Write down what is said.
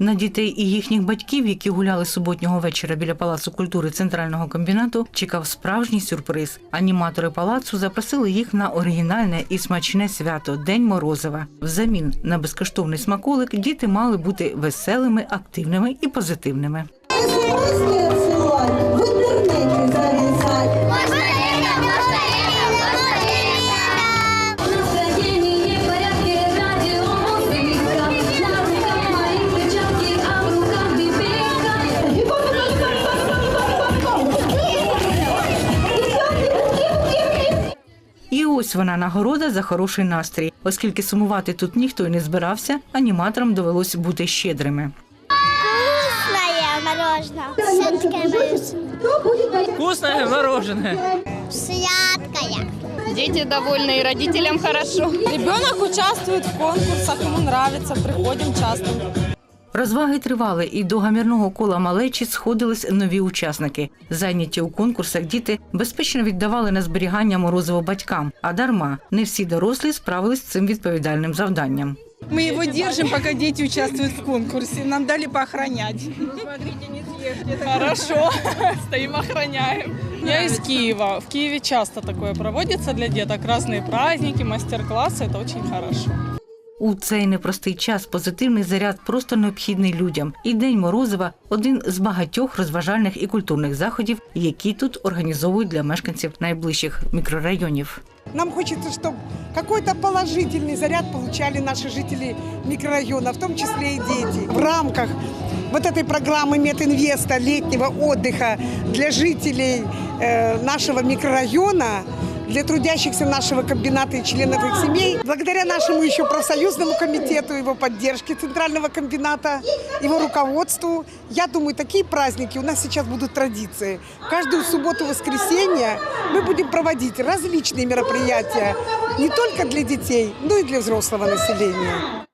На дітей і їхніх батьків, які гуляли суботнього вечора біля палацу культури центрального комбінату, чекав справжній сюрприз. Аніматори палацу запросили їх на оригінальне і смачне свято День Морозова. Взамін на безкоштовний смаколик діти мали бути веселими, активними і позитивними. Ось вона нагорода за хороший настрій. Оскільки сумувати тут ніхто й не збирався, аніматорам довелось бути щедрими. Вкусное мороженое. Сладкое мороженое. Вкусное мороженое. Сладкое. Дети довольны и родителям хорошо. Ребенок участвует в конкурсах, ему нравится, приходим часто. Розваги тривали, і до гамірного кола малечі сходились нові учасники. Зайняті у конкурсах діти безпечно віддавали на зберігання морозиво батькам, а дарма не всі дорослі справились з цим відповідальним завданням. Мы его держим, пока дети участвуют в конкурсе. Нам дали поохранять. Хорошо, стоим охраняем. Я из Киева. В Киеве часто такое проводится для деток. Разные праздники, мастер-классы. Это очень хорошо. У цей непростий час позитивний заряд просто необхідний людям. І День Морозива один з багатьох розважальних і культурних заходів, які тут організовують для мешканців найближчих мікрорайонів. Нам хочется, чтобы какой-то положительный заряд получали наши жители микрорайона, в том числе и дети. В рамках вот этой программы Мединвеста летнего отдыха для жителей э, нашего микрорайона, для трудящихся нашего комбината и членов их семей, благодаря нашему еще профсоюзному комитету, его поддержке Центрального комбината, его руководству, я думаю, такие праздники у нас сейчас будут традиции. Каждую субботу-воскресенье мы будем проводить различные мероприятия не только для детей, но и для взрослого населения.